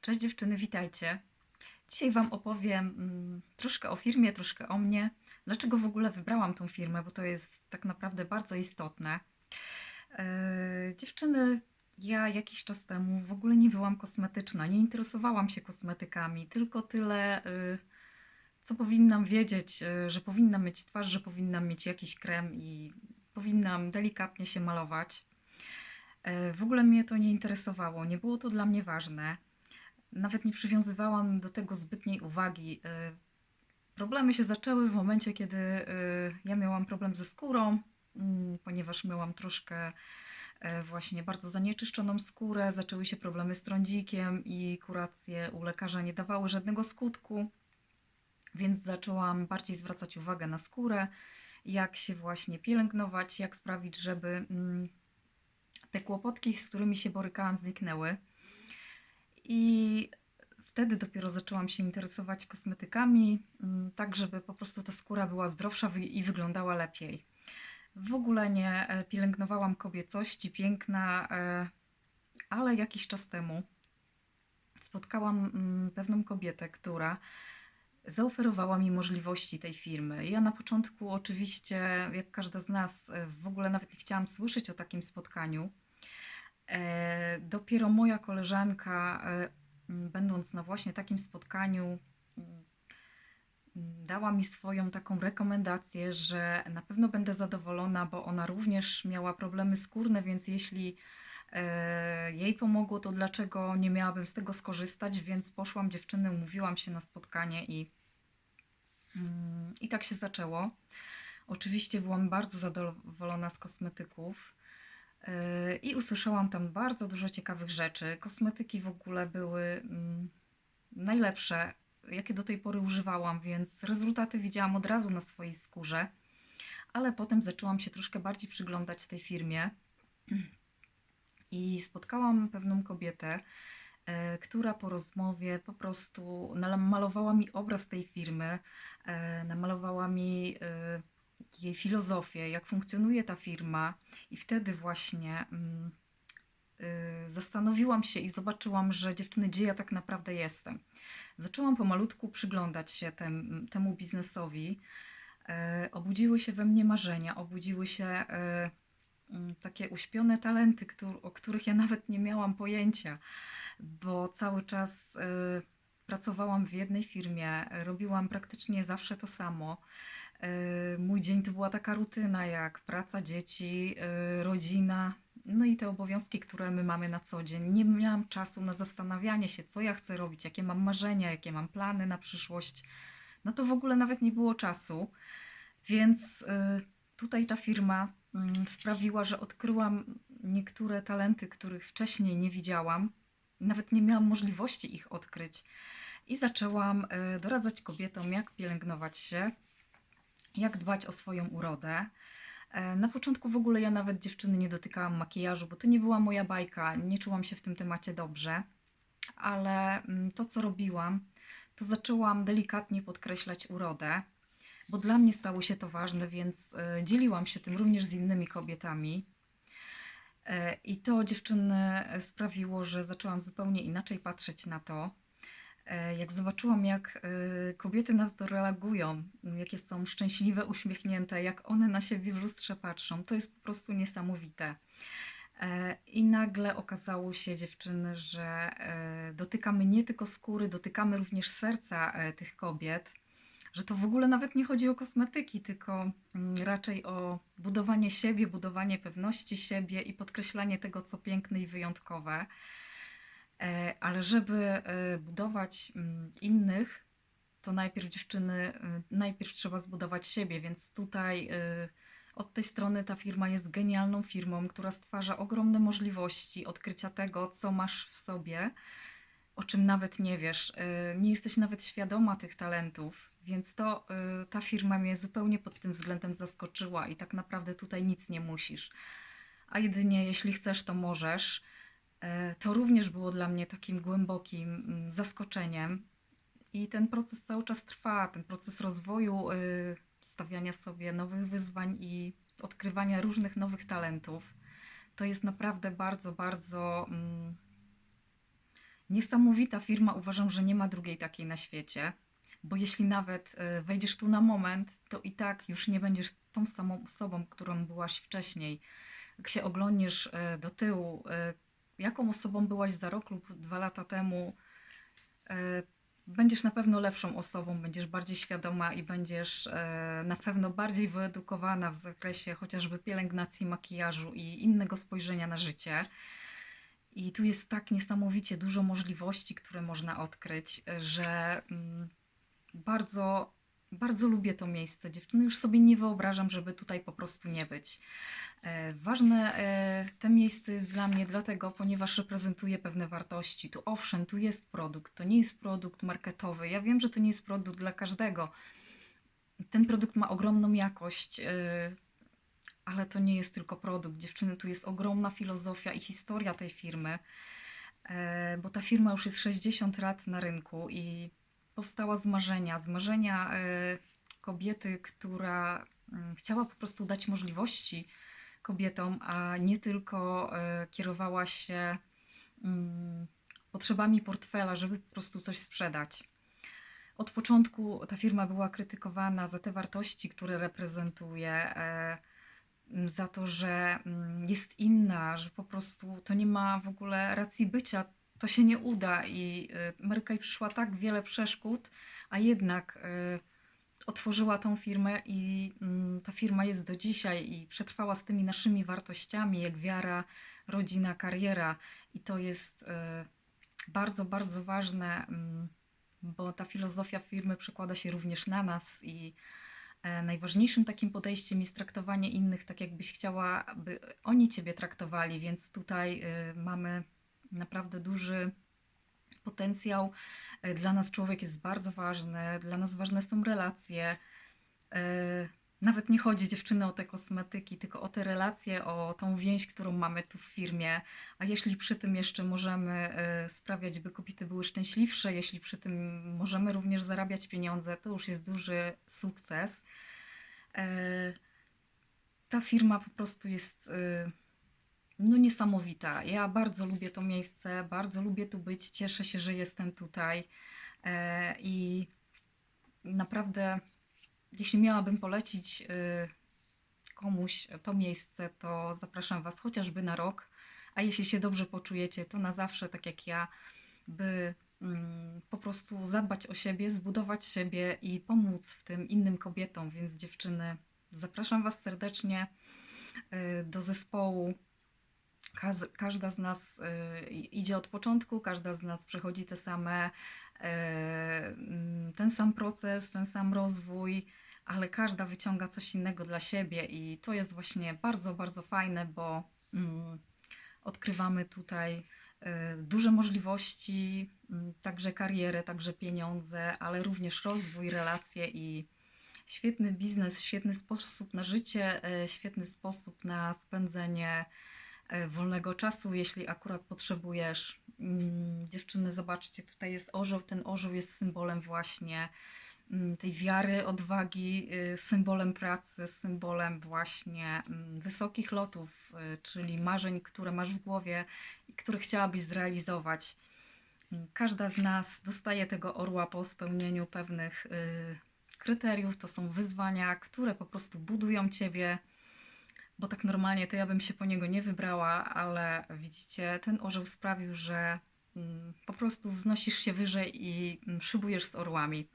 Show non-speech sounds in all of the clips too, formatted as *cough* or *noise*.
Cześć dziewczyny, witajcie. Dzisiaj Wam opowiem mm, troszkę o firmie, troszkę o mnie. Dlaczego w ogóle wybrałam tą firmę, bo to jest tak naprawdę bardzo istotne. E, dziewczyny, ja jakiś czas temu w ogóle nie byłam kosmetyczna, nie interesowałam się kosmetykami, tylko tyle, y, co powinnam wiedzieć, y, że powinnam mieć twarz, że powinnam mieć jakiś krem i powinnam delikatnie się malować. E, W ogóle mnie to nie interesowało, nie było to dla mnie ważne. Nawet nie przywiązywałam do tego zbytniej uwagi. E, Problemy się zaczęły w momencie, kiedy e, ja miałam problem ze skórą, mm, ponieważ miałam troszkę e, właśnie bardzo zanieczyszczoną skórę, zaczęły się problemy z trądzikiem i kuracje u lekarza nie dawały żadnego skutku, więc zaczęłam bardziej zwracać uwagę na skórę, jak się właśnie pielęgnować, jak sprawić, żeby mm, te kłopotki, z którymi się borykałam, zniknęły. I wtedy dopiero zaczęłam się interesować kosmetykami, mm, tak żeby po prostu ta skóra była zdrowsza i wyglądała lepiej. W ogóle nie e, pielęgnowałam kobiecości, piękna, e, ale jakiś czas temu spotkałam mm, pewną kobietę, która zaoferowała mi możliwości tej firmy. Ja na początku oczywiście, jak każda z nas, e, w ogóle nawet nie chciałam słyszeć o takim spotkaniu. E, Dopiero moja koleżanka, e, będąc na właśnie takim spotkaniu, dała mi swoją taką rekomendację, że na pewno będę zadowolona, bo ona również miała problemy skórne, więc jeśli e, jej pomogło, to dlaczego nie miałabym z tego skorzystać? Więc poszłam dziewczyny, umówiłam się na spotkanie i, mm, i tak się zaczęło. Oczywiście byłam bardzo zadowolona z kosmetyków. Yy, I usłyszałam tam bardzo dużo ciekawych rzeczy. Kosmetyki w ogóle były mm, najlepsze, jakie do tej pory używałam, więc rezultaty widziałam od razu na swojej skórze. Ale potem zaczęłam się troszkę bardziej przyglądać tej firmie *clears throat* i spotkałam pewną kobietę, e, która po rozmowie po prostu namalowała mi obraz tej firmy, e, namalowała mi jej filozofię, jak funkcjonuje ta firma, i wtedy właśnie mm, y, zastanowiłam się i zobaczyłam, że dziewczyny, gdzie ja tak naprawdę jestem. Zaczęłam pomalutku przyglądać się tem, temu biznesowi. E, obudziły się we mnie marzenia, obudziły się e, mm, takie uśpione talenty, o których ja nawet nie miałam pojęcia, bo cały czas pracowałam w jednej firmie, robiłam praktycznie zawsze to samo. E, Mój dzień to była taka rutyna jak praca, dzieci, e, rodzina, no i te obowiązki, które my mamy na co dzień. Nie miałam czasu na zastanawianie się, co ja chcę robić, jakie mam marzenia, jakie mam plany na przyszłość. No to w ogóle nawet nie było czasu. Więc e, tutaj ta firma mm, sprawiła, że odkryłam niektóre talenty, których wcześniej nie widziałam. Nawet nie miałam możliwości ich odkryć. I zaczęłam doradzać kobietom, jak pielęgnować się, jak dbać o swoją urodę. E, Na początku w ogóle ja nawet dziewczyny nie dotykałam makijażu, bo to nie była moja bajka, nie czułam się w tym temacie dobrze, ale mm, to co robiłam, to zaczęłam delikatnie podkreślać urodę, bo dla mnie stało się to ważne, więc e, dzieliłam się tym również z innymi kobietami. E, I to dziewczyny sprawiło, że zaczęłam zupełnie inaczej patrzeć na to. E, Jak zobaczyłam, jak e, kobiety na to reagują, jakie są szczęśliwe, uśmiechnięte, jak one na siebie w lustrze patrzą, to jest po prostu niesamowite. E, I nagle okazało się, dziewczyny, że dotykamy nie tylko skóry, dotykamy również serca tych kobiet, że to w ogóle nawet nie chodzi o kosmetyki, tylko mm, raczej o budowanie siebie, budowanie pewności siebie i podkreślanie tego, co piękne i wyjątkowe. E, Ale żeby e, budować mm, innych, to najpierw dziewczyny, e, najpierw trzeba zbudować siebie, więc tutaj e, od tej strony ta firma jest genialną firmą, która stwarza ogromne możliwości odkrycia tego, co masz w sobie, o czym nawet nie wiesz. e, Nie jesteś nawet świadoma tych talentów, więc to ta firma mnie zupełnie pod tym względem zaskoczyła i tak naprawdę tutaj nic nie musisz. A jedynie jeśli chcesz, to możesz. E, To również było dla mnie takim głębokim mm, zaskoczeniem. I ten proces cały czas trwa, ten proces rozwoju, y, stawiania sobie nowych wyzwań i odkrywania różnych nowych talentów. To jest naprawdę bardzo, bardzo mm, Niesamowita firma, uważam, że nie ma drugiej takiej na świecie, bo jeśli nawet e, wejdziesz tu na moment, to i tak już nie będziesz tą samą osobą, którą byłaś wcześniej. Jak się oglądniesz e, do tyłu, jaką osobą byłaś za rok lub dwa lata temu, e, będziesz na pewno lepszą osobą, będziesz bardziej świadoma i będziesz e, na pewno bardziej wyedukowana w zakresie chociażby pielęgnacji, makijażu i innego spojrzenia na życie. I tu jest tak niesamowicie dużo możliwości, które można odkryć, że mm, bardzo, bardzo lubię to miejsce. Dziewczyny, już sobie nie wyobrażam, żeby tutaj po prostu nie być. E, Ważne e, to miejsce jest dla mnie dlatego, ponieważ reprezentuje pewne wartości. Tu owszem, tu jest produkt, to nie jest produkt marketowy. Ja wiem, że to nie jest produkt dla każdego. Ten produkt ma ogromną jakość, e, ale to nie jest tylko produkt. Dziewczyny, tu jest ogromna filozofia i historia tej firmy, bo ta firma już jest 60 lat na rynku i powstała z marzenia, z marzenia e, kobiety, która mm, chciała po prostu dać możliwości kobietom, a nie tylko e, kierowała się mm, potrzebami portfela, żeby po prostu coś sprzedać. Od początku ta firma była krytykowana za te wartości, które reprezentuje, e, za to, że mm, jest inna, że po prostu to nie ma w ogóle racji bycia, to się nie uda i e, Merkel przyszła tak wiele przeszkód, a jednak e, otworzyła tą firmę i mm, ta firma jest do dzisiaj i przetrwała z tymi naszymi wartościami, jak wiara, rodzina, kariera. I to jest e, bardzo, bardzo ważne, mm, bo ta filozofia firmy przekłada się również na nas i e, najważniejszym takim podejściem jest traktowanie innych tak, jakbyś chciała, by oni ciebie traktowali, więc tutaj mamy naprawdę duży potencjał. E, Dla nas człowiek jest bardzo ważny, dla nas ważne są relacje. E, Nawet nie chodzi dziewczyny o te kosmetyki, tylko o te relacje, o tą więź, którą mamy tu w firmie. A jeśli przy tym jeszcze możemy e, sprawiać, by kobiety były szczęśliwsze, jeśli przy tym możemy również zarabiać pieniądze, to już jest duży sukces. Ta firma po prostu jest no niesamowita. Ja bardzo lubię to miejsce, bardzo lubię tu być, cieszę się, że jestem tutaj e, i naprawdę, jeśli miałabym polecić e, komuś to miejsce, to zapraszam Was chociażby na rok, a jeśli się dobrze poczujecie, to na zawsze, tak jak ja, by mm, po prostu zadbać o siebie, zbudować siebie i pomóc w tym innym kobietom, więc dziewczyny, zapraszam Was serdecznie e, do zespołu. Każda z nas y, idzie od początku, każda z nas przechodzi te same, mm, ten sam proces, ten sam rozwój, ale każda wyciąga coś innego dla siebie i to jest właśnie bardzo, bardzo fajne, bo mm, odkrywamy tutaj e, duże możliwości, mm, także karierę, także pieniądze, ale również rozwój, relacje i świetny biznes, świetny sposób na życie, świetny sposób na spędzenie wolnego czasu, jeśli akurat potrzebujesz. Mm, Dziewczyny, zobaczcie, tutaj jest orzeł. Ten orzeł jest symbolem właśnie mm, tej wiary, odwagi, y, symbolem pracy, symbolem właśnie mm, wysokich lotów, y, czyli marzeń, które masz w głowie i które chciałabyś zrealizować. Każda z nas dostaje tego orła po spełnieniu pewnych y, kryteriów. To są wyzwania, które po prostu budują ciebie bo tak normalnie to ja bym się po niego nie wybrała, ale widzicie, ten orzeł sprawił, że mm, po prostu wznosisz się wyżej i mm, szybujesz z orłami.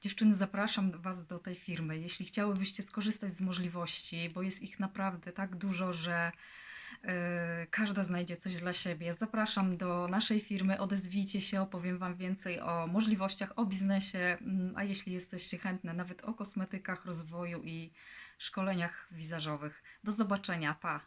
Dziewczyny, zapraszam Was do tej firmy. Jeśli chciałybyście skorzystać z możliwości, bo jest ich naprawdę tak dużo, że e, każda znajdzie coś dla siebie. Zapraszam do naszej firmy, odezwijcie się, opowiem Wam więcej o możliwościach, o biznesie, mm, a jeśli jesteście chętne, nawet o kosmetykach, rozwoju i szkoleniach wizażowych. Do zobaczenia, pa!